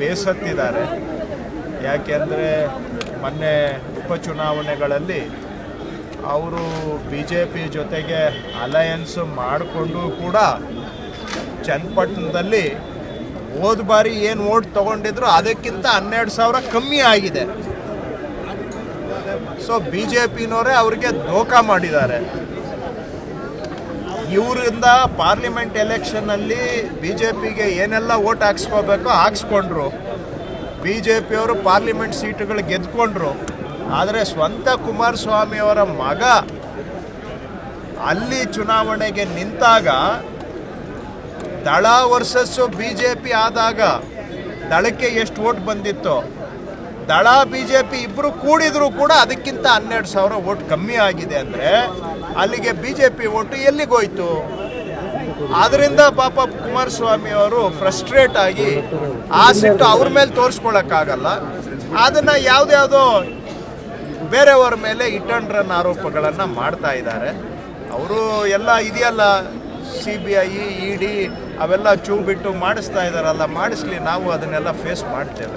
ಬೇಸತ್ತಿದ್ದಾರೆ. ಯಾಕೆಂದರೆ ಮೊನ್ನೆ ಉಪಚುನಾವಣೆಗಳಲ್ಲಿ ಅವರು ಬಿ ಜೆ ಪಿ ಜೊತೆಗೆ ಅಲಯನ್ಸ್ ಮಾಡಿಕೊಂಡು ಕೂಡ ಚನ್ನಪಟ್ಟಣದಲ್ಲಿ ಹೋದ ಬಾರಿ ಏನು ಓಟ್ ತಗೊಂಡಿದ್ರು ಅದಕ್ಕಿಂತ ಹನ್ನೆರಡು ಸಾವಿರ ಕಮ್ಮಿ ಆಗಿದೆ. ಸೊ ಬಿ ಜೆ ಪಿನವರೇ ಅವ್ರಿಗೆ ದೋಖ ಮಾಡಿದ್ದಾರೆ. ಇವರಿಂದ ಪಾರ್ಲಿಮೆಂಟ್ ಎಲೆಕ್ಷನ್ನಲ್ಲಿ ಬಿ ಜೆ ಪಿಗೆ ಏನೆಲ್ಲ ಓಟ್ ಹಾಕ್ಸ್ಕೋಬೇಕೋ ಹಾಕ್ಸ್ಕೊಂಡ್ರು. ಬಿ ಜೆ ಪಿಯವರು ಪಾರ್ಲಿಮೆಂಟ್ ಸೀಟುಗಳು ಗೆದ್ಕೊಂಡ್ರು. ಆದರೆ ಸ್ವಂತ ಕುಮಾರಸ್ವಾಮಿಯವರ ಮಗ ಅಲ್ಲಿ ಚುನಾವಣೆಗೆ ನಿಂತಾಗ ದಳ ವರ್ಸಸ್ಸು ಬಿ ಜೆ ಪಿ ಆದಾಗ ದಳಕ್ಕೆ ಎಷ್ಟು ಓಟ್ ಬಂದಿತ್ತು ದಳ ಬಿ ಜೆ ಪಿ ಇಬ್ಬರು ಕೂಡಿದರೂ ಕೂಡ ಅದಕ್ಕಿಂತ ಹನ್ನೆರಡು ಸಾವಿರ ಓಟ್ ಕಮ್ಮಿ ಆಗಿದೆ ಅಂದರೆ ಅಲ್ಲಿಗೆ ಬಿ ಜೆ ಪಿ ಓಟು ಎಲ್ಲಿಗೋಯ್ತು ಆದ್ರಿಂದ ಪಾಪ ಕುಮಾರಸ್ವಾಮಿ ಅವರು ಫ್ರಸ್ಟ್ರೇಟ್ ಆಗಿ ಆ ಸಿಟ್ಟು ಅವ್ರ ಮೇಲೆ ತೋರಿಸ್ಕೊಳಕ್ಕಾಗಲ್ಲ. ಅದನ್ನು ಯಾವುದ್ಯಾವುದೋ ಬೇರೆಯವರ ಮೇಲೆ ಇಟ್ ರನ್ ಆರೋಪಗಳನ್ನು ಮಾಡ್ತಾ ಇದ್ದಾರೆ. ಅವರು ಎಲ್ಲ ಇದೆಯಲ್ಲ C B I E D ಅವೆಲ್ಲ ಚೂ ಬಿಟ್ಟು ಮಾಡಿಸ್ತಾ ಇದ್ದಾರಲ್ಲ, ಮಾಡಿಸ್ಲಿ, ನಾವು ಅದನ್ನೆಲ್ಲ ಫೇಸ್ ಮಾಡ್ತೇವೆ.